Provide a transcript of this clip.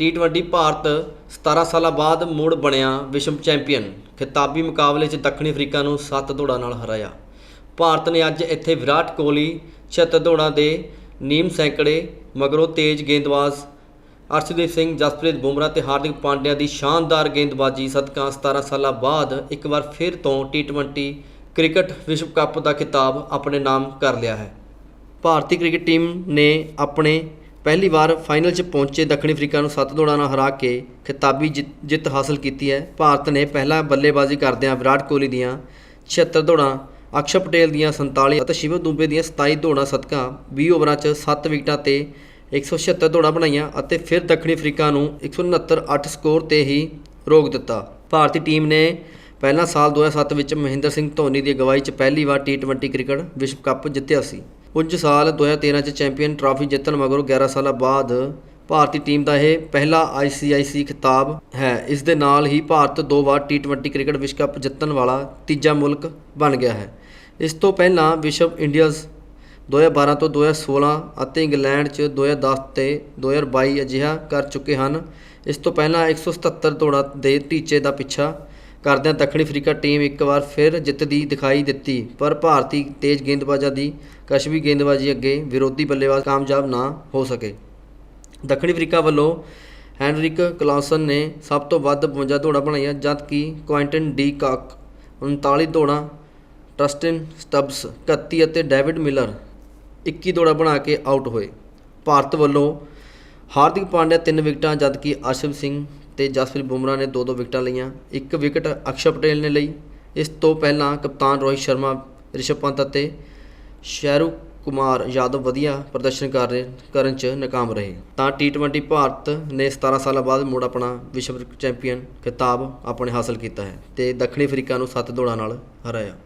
T20 Bharat 17 ਸਾਲਾਂ ਬਾਅਦ ਮੁੜ ਬਣਿਆ ਵਿਸ਼ਵ ਚੈਂਪੀਅਨ। ਖਿਤਾਬੀ ਮੁਕਾਬਲੇ 'ਚ ਦੱਖਣੀ ਅਫਰੀਕਾ ਨੂੰ 7 ਦੌੜਾਂ ਨਾਲ ਹਰਾਇਆ। ਭਾਰਤ ਨੇ ਅੱਜ ਇੱਥੇ ਵਿਰਾਟ ਕੋਹਲੀ 76 ਦੌੜਾਂ ਦੇ ਨੀਮ ਸੈਂਕੜੇ, ਮਗਰੋਂ ਤੇਜ਼ ਗੇਂਦਬਾਜ਼ ਅਰਸ਼ਦੀਪ ਸਿੰਘ, ਜਸਪ੍ਰੀਤ ਬੁਮਰਾਹ ਤੇ ਹਾਰਦਿਕ ਪਾਂਡਿਆ ਦੀ ਸ਼ਾਨਦਾਰ ਗੇਂਦਬਾਜ਼ੀ ਸਦਕਾ 17 ਸਾਲਾਂ ਬਾਅਦ ਇੱਕ ਵਾਰ ਫਿਰ ਤੋਂ ਟੀ20 ਕ੍ਰਿਕਟ ਵਿਸ਼ਵ ਕੱਪ ਦਾ ਖਿਤਾਬ ਆਪਣੇ ਨਾਮ ਕਰ ਲਿਆ ਹੈ। ਭਾਰਤੀ ਕ੍ਰਿਕਟ ਟੀਮ ਨੇ ਆਪਣੇ ਪਹਿਲੀ ਵਾਰ ਫਾਈਨਲ 'ਚ ਪਹੁੰਚੇ ਦੱਖਣੀ ਅਫਰੀਕਾ ਨੂੰ 7 ਦੌੜਾਂ ਨਾਲ ਹਰਾ ਕੇ ਖਿਤਾਬੀ ਜਿੱਤ- ਜਿੱਤ ਹਾਸਲ ਕੀਤੀ ਹੈ। ਭਾਰਤ ਨੇ ਪਹਿਲਾਂ ਬੱਲੇਬਾਜ਼ੀ ਕਰਦਿਆਂ ਵਿਰਾਟ ਕੋਹਲੀ ਦੀਆਂ 76 ਦੌੜਾਂ ਅਕਸ਼ਰ ਪਟੇਲ ਦੀਆਂ 47 ਅਤੇ ਸ਼ਿਵ ਦੁਬੇ ਦੀਆਂ 27 ਦੌੜਾਂ ਸਦਕਾ 20 ਓਵਰਾਂ 'ਚ 7 ਵਿਕਟਾਂ ਤੇ 176 ਦੌੜਾਂ ਬਣਾਈਆਂ ਅਤੇ ਫਿਰ ਦੱਖਣੀ ਅਫਰੀਕਾ ਨੂੰ 169 8 ਸਕੋਰ ਤੇ ਹੀ ਰੋਕ ਦਿੱਤਾ। ਭਾਰਤੀ ਟੀਮ ਨੇ ਪਹਿਲਾਂ ਸਾਲ 2007 ਵਿੱਚ ਮਹਿੰਦਰ ਸਿੰਘ ਧੋਨੀ ਦੀ ਅਗਵਾਈ 'ਚ ਪਹਿਲੀ ਵਾਰ ਟੀ20 ਕ੍ਰਿਕਟ ਵਿਸ਼ਵ ਕੱਪ ਜਿੱਤਿਆ ਸੀ। ਕੁਝ ਸਾਲ 2013 'ਚ ਚੈਂਪੀਅਨ ਟਰਾਫੀ ਜਿੱਤਣ ਮਗਰੋਂ 11 ਸਾਲਾਂ ਬਾਅਦ ਭਾਰਤੀ ਟੀਮ ਦਾ ਇਹ ਪਹਿਲਾ ICIC ਖਿਤਾਬ ਹੈ। ਇਸ ਦੇ ਨਾਲ ਹੀ ਭਾਰਤ ਦੋ ਵਾਰ ਟੀ20 ਕ੍ਰਿਕਟ ਵਿਸ਼ਵ ਕੱਪ ਜਿੱਤਣ ਵਾਲਾ ਤੀਜਾ ਮੁਲਕ ਬਣ ਗਿਆ ਹੈ। ਇਸ ਤੋਂ ਪਹਿਲਾਂ ਵਿਸ਼ਵ ਇੰਡੀਅਨਸ 2012 ਤੋਂ 2016 ਅਤੇ ਇੰਗਲੈਂਡ 'ਚ 2010 ਤੇ 2022 ਅਜਿਹਾ ਕਰ ਚੁੱਕੇ ਹਨ। ਇਸ ਤੋਂ ਪਹਿਲਾਂ 177 ਦੌੜਾਂ ਦੇ ਟੀਚੇ ਦਾ ਪਿੱਛਾ ਕਰਦਿਆਂ ਦੱਖਣੀ ਅਫਰੀਕਾ ਟੀਮ ਇੱਕ ਵਾਰ ਫਿਰ ਜਿੱਤਦੀ ਦਿਖਾਈ ਦਿੱਤੀ, ਪਰ ਭਾਰਤੀ ਤੇਜ਼ ਗੇਂਦਬਾਜ਼ਾਂ ਦੀ ਕਸ਼ਮੀ ਗੇਂਦਬਾਜ਼ੀ ਅੱਗੇ ਵਿਰੋਧੀ ਬੱਲੇਬਾਜ਼ ਕਾਮਯਾਬ ਨਾ ਹੋ ਸਕੇ। ਦੱਖਣੀ ਅਫਰੀਕਾ ਵੱਲੋਂ ਹੈਨਰਿਕ ਕਲਾਸਨ ਨੇ ਸਭ ਤੋਂ ਵੱਧ 52 ਦੌੜਾਂ ਬਣਾਈਆਂ ਜਦ ਕਿ ਕੁਆਇੰਟਨ ਡੀ ਕਾਕ 39 ਦੌੜਾਂ, ਟਰਸਟਨ ਸਟਬਸ 31 ਅਤੇ ਡੇਵਿਡ ਮਿਲਰ 21 ਦੌੜਾਂ ਬਣਾ ਕੇ ਆਊਟ ਹੋਏ। ਭਾਰਤ ਵੱਲੋਂ ਹਾਰਦਿਕ ਪਾਂਡਿਆ ਤਿੰਨ ਵਿਕਟਾਂ, ਜਦਕਿ ਕਿ ਸਿੰਘ ਤੇ ਜਸਪ੍ਰੀਤ ਬੁਮਰਾ ਨੇ ਦੋ ਦੋ ਵਿਕਟਾਂ ਲਈਆਂ। ਇੱਕ ਵਿਕਟ ਅਕਸ਼ਰ ਪਟੇਲ ਨੇ ਲਈ। ਇਸ ਤੋਂ ਪਹਿਲਾਂ ਕਪਤਾਨ ਰੋਹਿਤ ਸ਼ਰਮਾ, ਰਿਸ਼ਭ ਪੰਤ ਅਤੇ ਸ਼ਹਿਰੂ ਕੁਮਾਰ ਯਾਦਵ ਵਧੀਆ ਪ੍ਰਦਰਸ਼ਨ ਕਰ ਰਹੇ ਕਰਨ 'ਚ ਨਾਕਾਮ ਰਹੇ। ਤਾਂ ਟੀ20 ਭਾਰਤ ਨੇ 17 ਸਾਲਾਂ ਬਾਅਦ ਮੁੜ ਆਪਣਾ ਵਿਸ਼ਵ ਚੈਂਪੀਅਨ ਖਿਤਾਬ ਆਪਣੇ ਹਾਸਲ ਕੀਤਾ ਹੈ ਤੇ ਦੱਖਣੀ ਅਫਰੀਕਾ ਨੂੰ 7 ਦੌੜਾਂ ਨਾਲ ਹਰਾਇਆ।